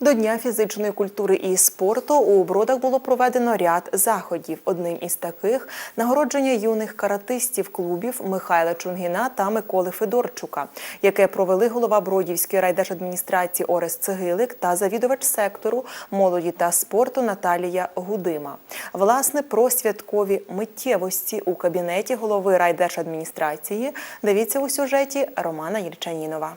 До Дня фізичної культури і спорту у Бродах було проведено ряд заходів. Одним із таких нагородження юних каратистів клубів Михайла Чунгіна та Миколи Федорчука, яке провели голова Бродівської райдержадміністрації Орес Цегилик та завідувач сектору молоді та спорту Наталія Гудима. Власне про святкові миттєвості у кабінеті голови райдержадміністрації дивіться у сюжеті Романа Єльчанінова.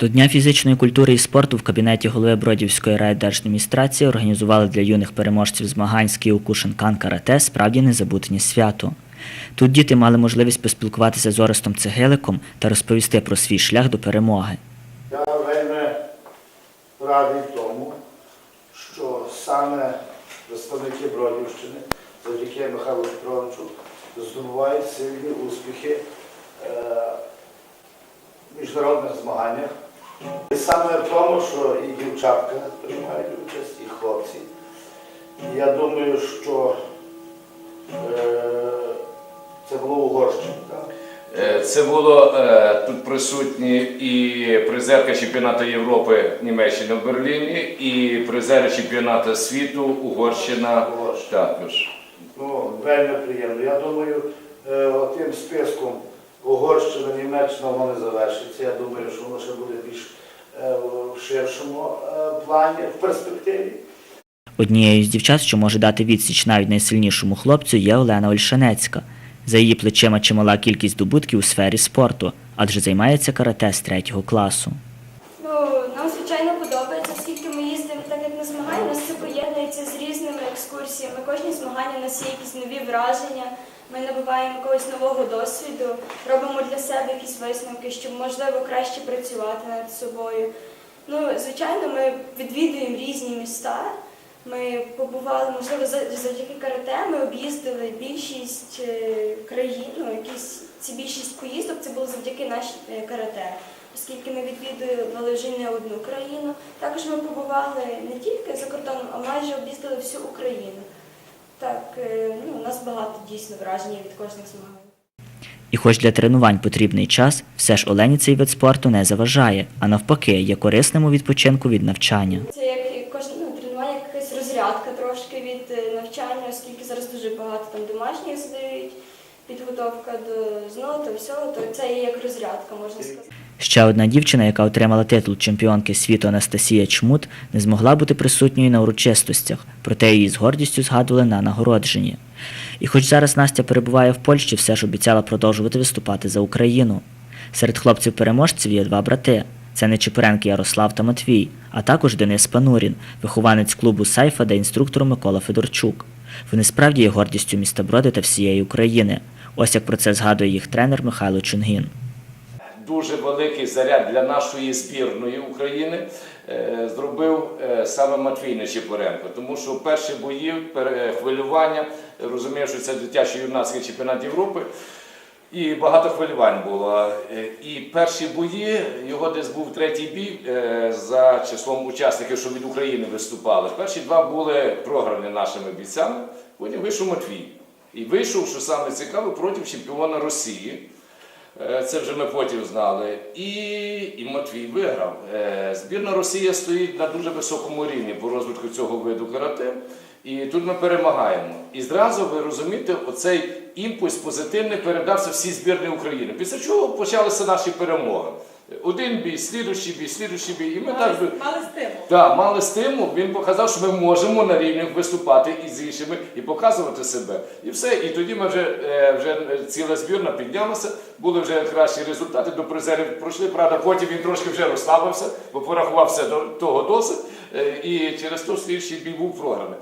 До Дня фізичної культури і спорту в кабінеті голови Бродівської райдержадміністрації організували для юних переможців змагань з Кіокушинкан карате справді незабутнє свято. Тут діти мали можливість поспілкуватися з Орестом Цегиликом та розповісти про свій шлях до перемоги. Я вельми радий тому, що саме представники Бродівщини, завдяки Михайлу Петровичу, здобувають сильні успіхи е, в міжнародних змаганнях. І саме в тому, що і дівчатка приймають участь, і хлопці. І я думаю, що е, це було Угорщина. Так? Е, Це було е, тут присутні і призерка чемпіонату Європи Німеччини в Берліні, і призери чемпіонату світу Угорщина Угорщина. також. Ну, вельми приємно. Я думаю, е, тим списком Угорщина, Німеччина воно не завершиться. Я думаю, що воно ще буде більш е, в ширшому е, плані, в перспективі. Однією з дівчат, що може дати відсіч навіть найсильнішому хлопцю, є Олена Ольшанецька. За її плечима чимала кількість здобутків у сфері спорту, адже займається карате з третього класу. Ну, нам звичайно подобається, оскільки ми їздимо так як на змагання, у нас це поєднується з різними екскурсіями. Кожні змагання у нас є якісь нові враження. Ми набуваємо якогось нового досвіду, робимо для себе якісь висновки, щоб можливо краще працювати над собою. Ну, звичайно, ми відвідуємо різні міста. Ми побували, можливо, за- завдяки карате ми об'їздили більшість е, країн, ну, якісь ці більшість поїздок це було завдяки нашій е, карате. Оскільки ми відвідували вже не одну країну. Також ми побували не тільки за кордоном, а майже об'їздили всю Україну. Так, е, ну, у нас багато дійсно вражень від кожних змагань. І хоч для тренувань потрібний час, все ж Олені цей вид спорту не заважає, а навпаки, є корисним у відпочинку від навчання. Це як кожне ну, тренування, якась розрядка трошки від е, навчання, оскільки зараз дуже багато там домашніх задають, підготовка до знову та всього, то це є як розрядка, можна сказати. Ще одна дівчина, яка отримала титул чемпіонки світу Анастасія Чмут, не змогла бути присутньою на урочистостях, проте її з гордістю згадували на нагородженні. І хоч зараз Настя перебуває в Польщі, все ж обіцяла продовжувати виступати за Україну. Серед хлопців-переможців є два брати. Це Нечипоренки Ярослав та Матвій, а також Денис Панурін, вихованець клубу Сайфа та інструктор Микола Федорчук. Вони справді є гордістю міста Броди та всієї України. Ось як про це згадує їх тренер Михайло Чунгін. Дуже великий заряд для нашої збірної України е, зробив е, саме Матвій Нечипоренко, тому що перші бої, хвилювання, розумію, що це дитячий юнацький чемпіонат Європи. І багато хвилювань було. Е, І перші бої, його десь був третій бій за числом учасників, що від України виступали. Перші два були програні нашими бійцями, потім вийшов Матвій. І вийшов, що саме цікаве, проти чемпіона Росії. Е, Це вже ми потім знали. І, і Матвій виграв. Е, Збірна Росія стоїть на дуже високому рівні по розвитку цього виду карате. І тут ми перемагаємо. І зразу ви розумієте, оцей імпульс позитивний передався всій збірні України. Після чого почалися наші перемоги. Один бій, слідущий бій, слідущий бій. І ми так би- Мали стимул. так, мали стимул, він показав, що ми можемо на рівні виступати із іншими і показувати себе. І все. І тоді ми вже, е, вже ціла збірна піднялася, були вже кращі результати, до призерів пройшли. Правда, потім він трошки вже розслабився, бо порахувався до того досить. е, І через то слідчий бій був програний.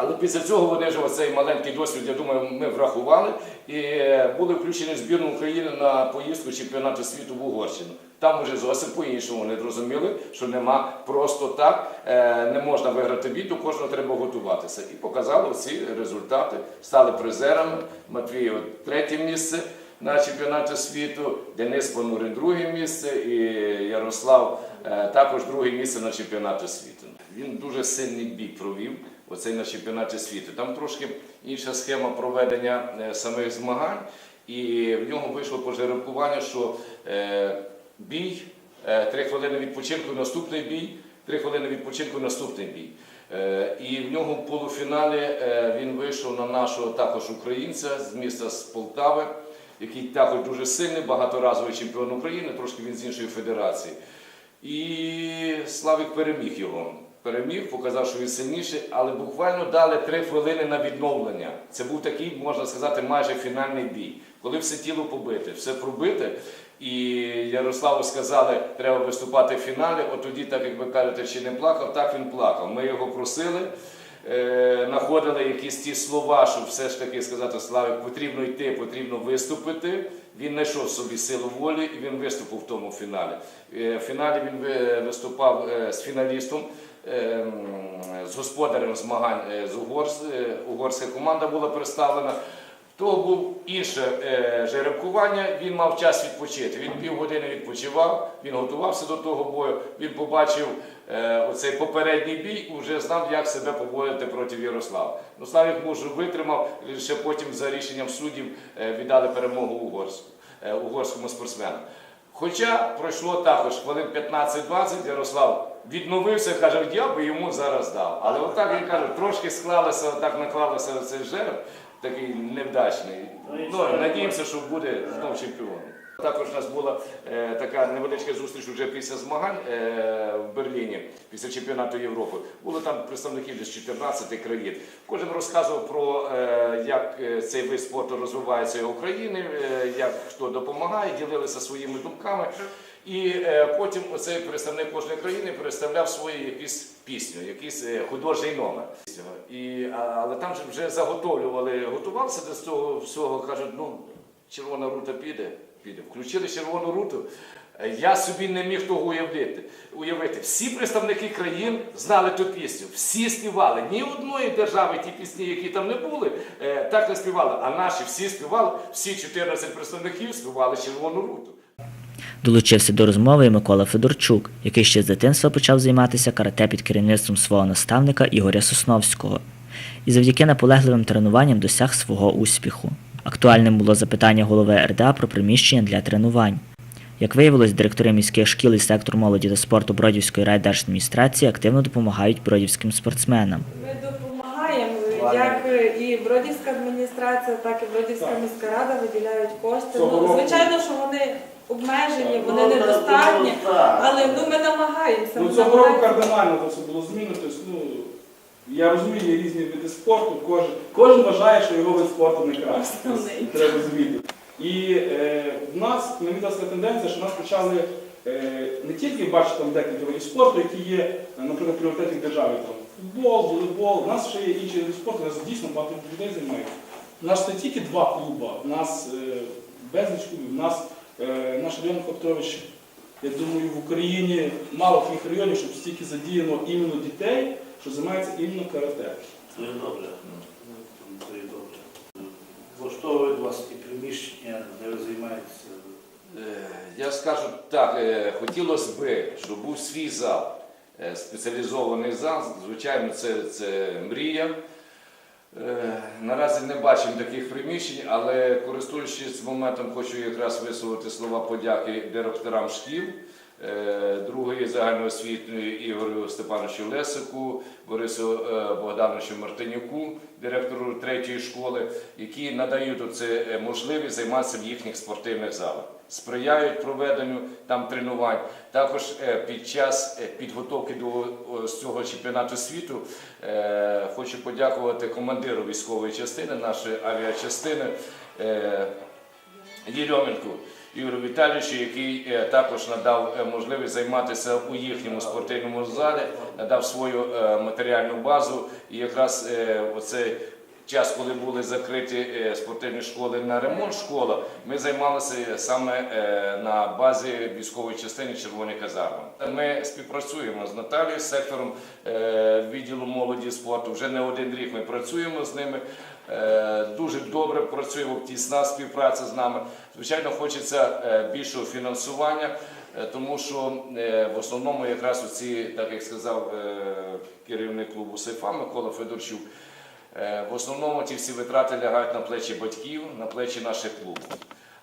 Але після цього вони вже оцей маленький досвід, я думаю, ми врахували і е, були включені в збірну України на поїздку чемпіонату світу в Угорщину. Там вже зовсім по-іншому вони зрозуміли, що нема просто так, е, не можна виграти до кожного треба готуватися. І показали ці результати, стали призерами. Матвій третє місце на чемпіонаті світу, Денис Понурин друге місце і Ярослав е, також друге місце на чемпіонаті світу. Він дуже сильний бій провів оцей на чемпіонаті світу. Там трошки інша схема проведення е, самих змагань, і в нього вийшло пожеребкування, що е, бій, е, три хвилини відпочинку, наступний бій. Три хвилини відпочинку наступний бій. І в нього в полуфіналі він вийшов на нашого також українця з міста з Полтави, який також дуже сильний, багаторазовий чемпіон України, трошки він з іншої федерації. І Славік переміг його. Переміг, показав, що він сильніший, але буквально дали три хвилини на відновлення. Це був такий, можна сказати, майже фінальний бій. Коли все тіло побите, все пробите. І Ярославу сказали, треба виступати в фіналі. От тоді, так як ви кажете, чи не плакав, так він плакав. Ми його просили, е, знаходили якісь ті слова, щоб все ж таки сказати, Славік, потрібно йти, потрібно виступити. Він знайшов собі силу волі і він виступив в тому фіналі. Е, В фіналі він виступав е, з фіналістом. Е, м, З господарем змагань е, з Угорськ, е, угорська команда була представлена. Того був інше е, жеребкування, він мав час відпочити. Він півгодини відпочивав, він готувався до того бою, він побачив оцей попередній бій вже знав, як себе поводити проти Ярослава. Ну, Славік мужу витримав, лише потім за рішенням суддів віддали перемогу угорську, угорському спортсмену. Хоча пройшло також хвилин 15-20, Ярослав відновився, каже, я би йому зараз дав. Але отак він каже, трошки склалося, отак наклалося цей жереб, такий невдачний. Ну, надіємося, що буде знов чемпіоном. Також у нас була е, така невеличка зустріч вже після змагань е, в Берліні, після чемпіонату Європи. Було там представників десь 14 країн. Кожен розказував про е, як е, цей вид спорту розвивається в Україні, е, як хто допомагає, ділилися своїми думками. І е, потім оцей представник кожної країни представляв свою якусь пісню, якийсь е, художній номер. І, але там же вже заготовлювали, готувався до цього всього, кажуть, ну червона рута піде. Включили червону руту. Е, Я собі не міг того уявити. уявити. Всі представники країн знали ту пісню, всі співали. Ні одної держави ті пісні, які там не були, е, так не співали. А наші всі співали, всі 14 представників співали червону руту. Долучився до розмови Микола Федорчук, який ще з дитинства почав займатися карате під керівництвом свого наставника Ігоря Сосновського. І завдяки наполегливим тренуванням досяг свого успіху. Актуальним було запитання голови РДА про приміщення для тренувань. Як виявилось, директори міських шкіл і сектор молоді та спорту Бродівської райдержадміністрації активно допомагають бродівським спортсменам. Ми допомагаємо, як і Бродівська адміністрація, так і Бродівська міська рада виділяють кошти. Ну, звичайно, що вони обмежені, вони Ну, недостатні, ну, але ну, ми намагаємося. Ну, цього року кардинально це все було змінено. Я розумію, є різні види спорту, кожен, кожен вважає, що його вид спорту не. Основний. Треба розуміти. І е, в нас мені така тенденція, що нас почали е, не тільки бачити там декілька видів спорту, які є, наприклад, пріоритетні держави, там футбол, волейбол. У нас ще є інші види спорту, у нас дійсно багато людей займається. У нас не тільки два клуби, у нас е, безліч клубів, у нас е, наш район Фактович, я думаю, в Україні мало таких районів, щоб стільки задіяно іменно дітей, що займаються іменно карате. Це є добре. Це є добре. Влаштовують вас ті приміщення, де ви займаєтеся. Е, Я скажу так, е, хотілося би, щоб був свій зал, е, спеціалізований зал. Звичайно, це, це мрія. Наразі не бачимо таких приміщень, але користуючись моментом, хочу якраз висловити слова подяки директорам шкіл. Е, Другої загальноосвітньої Ігорю Степановичу Лесику, Борису е, Богдановичу Мартинюку, директору третьої школи, які надають оце е, можливість займатися в їхніх спортивних залах, сприяють проведенню там тренувань. Також під час підготовки до цього чемпіонату світу хочу подякувати командиру військової частини, нашої авіачастини. Єрьоменку Ігорю Віталійовичу, який е, також надав е, можливість займатися у їхньому спортивному залі, надав свою е, матеріальну базу. І якраз оцей час, коли були закриті спортивні школи на ремонт школа, ми займалися саме на базі військової частини Червоні казарми. Ми співпрацюємо з Наталією, з сектором відділу молоді спорту. Вже не один рік ми працюємо з ними. Е, Дуже добре працюємо, тісна співпраця з нами. Звичайно, хочеться е, більшого фінансування, е, тому що в основному якраз у ці, так як сказав керівник клубу Сейфа Микола Федорчук, в основному ті всі витрати лягають на плечі батьків, на плечі наших клубів.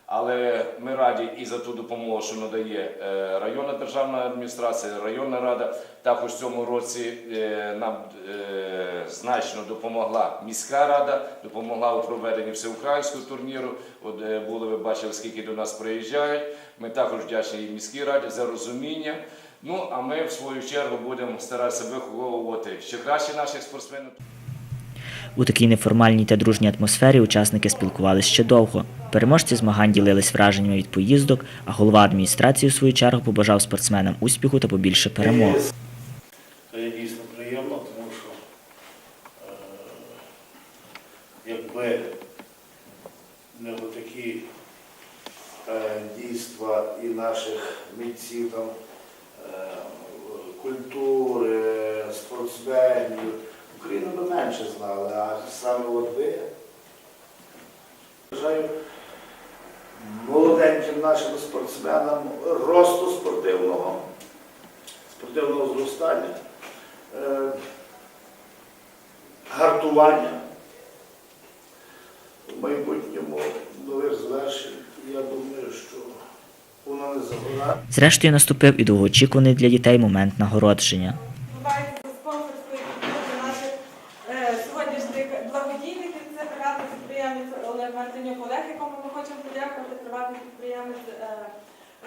Але ми раді і за ту допомогу, що надає е, районна державна адміністрація, районна рада. Також в цьому році е, нам е, значно допомогла міська рада, допомогла у проведенні всеукраїнського турніру. От були ви бачили, скільки до нас приїжджають. Ми також вдячні і міській раді за розуміння. Ну а ми в свою чергу будемо старатися виховувати ще краще наших спортсменів. У такій неформальній та дружній атмосфері учасники спілкувалися ще довго. Переможці змагань ділились враженнями від поїздок, а голова адміністрації у свою чергу побажав спортсменам успіху та побільше перемог. Це дійсно приємно, тому що е, якби не такі е, дійства і наших митців там, е, культури, спортсменів, Україну би менше знали, а саме от ви. Бажаю молоденьким нашим спортсменам росту спортивного спортивного зростання, е, гартування в майбутньому нових звершень. Я думаю, що воно не загора. Зрештою наступив і довгоочікуваний для дітей момент нагородження. Відбувається за спонсорської підтримки наших е, благодійників. Це приватний підприємець Олег Мартинюк Олег, якому ми хочемо подякувати, приватний підприємець е,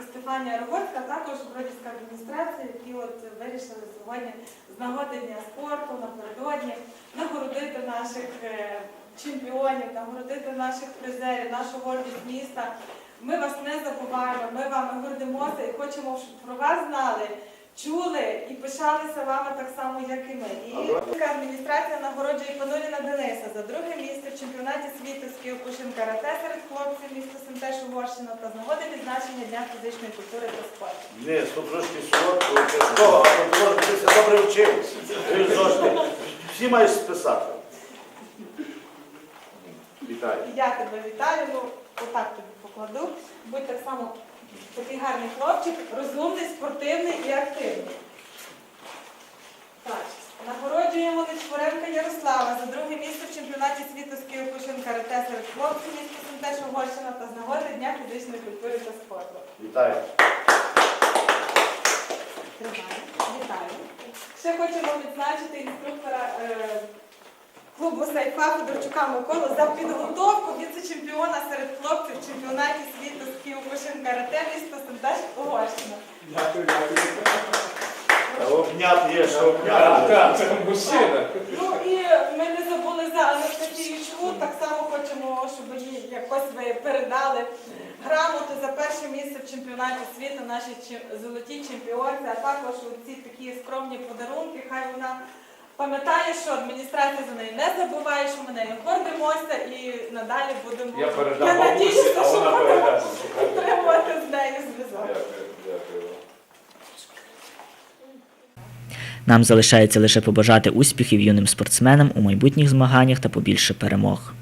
Стефанія Рогоцька, також Бродівська адміністрація, які от вирішили сьогодні з нагоди Дня спорту напередодні нагородити наших е, чемпіонів, нагородити наших призерів, нашу гордість міста. Ми вас не забуваємо, ми вами гордимося і хочемо, щоб про вас знали, чули і пишалися вами так само, як і ми. І адміністрація нагороджує Пануліна Дениса за друге місце в чемпіонаті світу з кіокушин карате серед хлопців міста Сентеш Угорщина та з нагоди відзначення Дня фізичної культури та спорту. Ні, то трошки ти все добре вчив. Всі мають списати. Вітаю. І я тебе вітаю, ну отак тобі покладу. Будь так само такий гарний хлопчик, розумний, спортивний і активний. Так, нагороджуємо Личворенка Ярослава за друге місце в чемпіонаті світу з кіокушин карате серед хлопців міста Сентеш Угорщина та з нагоди Дня фізичної культури та спорту. Вітаю. Вітаю. Ще хочемо відзначити інструктора е, клубу Сайфа Федорчука Миколу за підготовку віце-чемпіона серед хлопців в чемпіонаті світу з кіокушин карате міста Сентеш Угорщина. Дякую, дякую. Обняти є, що обняти. так, це мужчина. Ну і ми не забули за Анастасію. Так само хочемо, щоб їй якось ви передали грамоту за перше місце в чемпіонаті світу нашій чем- золотій чемпіонці, а також ці такі скромні подарунки. Хай вона пам'ятає, що адміністрація за неї не забуває, що ми нею гордимося і надалі будемо. Я передам Я надіюся, що вона будемо підтримувати з нею зв'язок. Дякую, дякую. Нам залишається лише побажати успіхів юним спортсменам у майбутніх змаганнях та побільше перемог.